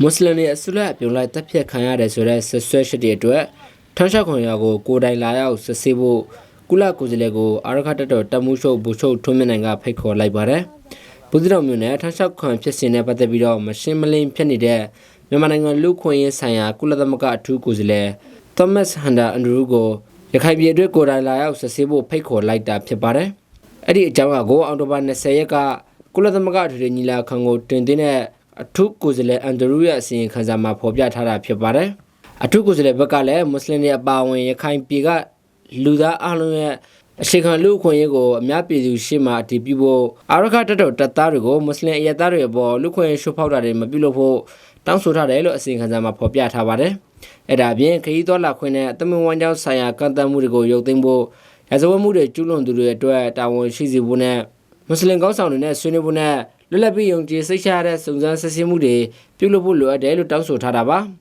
မွတ်စလင်တွေအစုလိုက်အပြုံလိုက်တပ်ဖြတ်ခံရတယ်ဆိုတဲ့ဆွဆွဲရှိတဲ့အတွက်ထန်းရှောက်ခွန်ရွာကိုကိုယ်တိုင်လာရောက်စစ်ဆေးဖို့ကုလကိုယ်စားလှယ်ကိုအာရခတ်တော်တပ်မှုရှုပ်ဘူရှုပ်ထွန်းမြင့်နိုင်ကဖိတ်ခေါ်လိုက်ပါတယ်။ဘူးသီတော်မြို့နယ်ထန်းရှောက်ခွန်ဖြစ်စဉ်နဲ့ပတ်သက်ပြီးတော့မရှင်းမလင်းဖြစ်နေတဲ့မြန်မာနိုင်ငံလူ့ခွင့်ရေးဆိုင်ရာကုလသမဂ္ဂအထူးကိုယ်စားလှယ်သောမတ်ဟန်ဒါအန်ဒရူကိုရခိုင်ပြည်အတွက်ကိုယ်တိုင်လာရောက်စစ်ဆေးဖို့ဖိတ်ခေါ်လိုက်တာဖြစ်ပါတယ်။အဲ့ဒီအကြောင်းအကိုအောက်တိုဘာ20ရက်က ကုလသမဂ္ဂအထွေထွေညီလာခံကိုတင်သွင်းတဲ့အထူးကိုယ်စားလှယ်အန်ဒရူရဲ့အစီရင်ခံစာမှာဖော်ပြထားတာဖြစ်ပါတယ်။အထူးကိုယ်စားလှယ်ဘက်ကလည်းမွတ်စလင်တွေအပါအဝင်ရခိုင်ပြည်ကလူသားအလုံးရဲ့အရှိခံလူအခွင့်အရေးကိုအများပြည်သူရှေ့မှာအတည်ပြုဖို့အာရခတက်တော်တပ်သားတွေကိုမွတ်စလင်အရက်သားတွေအပေါ်လူခွင့်ရှုဖောက်တာတွေမပြုလုပ်ဖို့တောင်းဆိုထားတယ်လို့အစီရင်ခံစာမှာဖော်ပြထားပါတယ်။အဲ့ဒါအပြင်ခရီးသွားလာခွင့်နဲ့တမန်ဝန်ကြောင်းဆိုင်ရာကန့်သတ်မှုတွေကိုရုပ်သိမ်းဖို့ရာဇဝတ်မှုတွေကျူးလွန်သူတွေအတွက်တာဝန်ရှိစေဖို့နဲ့ မွတ်စလင်ကောင်းဆောင်တွေနဲ့ဆွေးနွေးဖို့နဲ့လွတ်လပ်ပြီးယုံကြည်စိတ်ချရတဲ့စုံစမ်းစစ်ဆေးမှုတွေပြုလုပ်ဖို့လိုအပ်တယ်လို့တောင်းဆိုထားတာပါ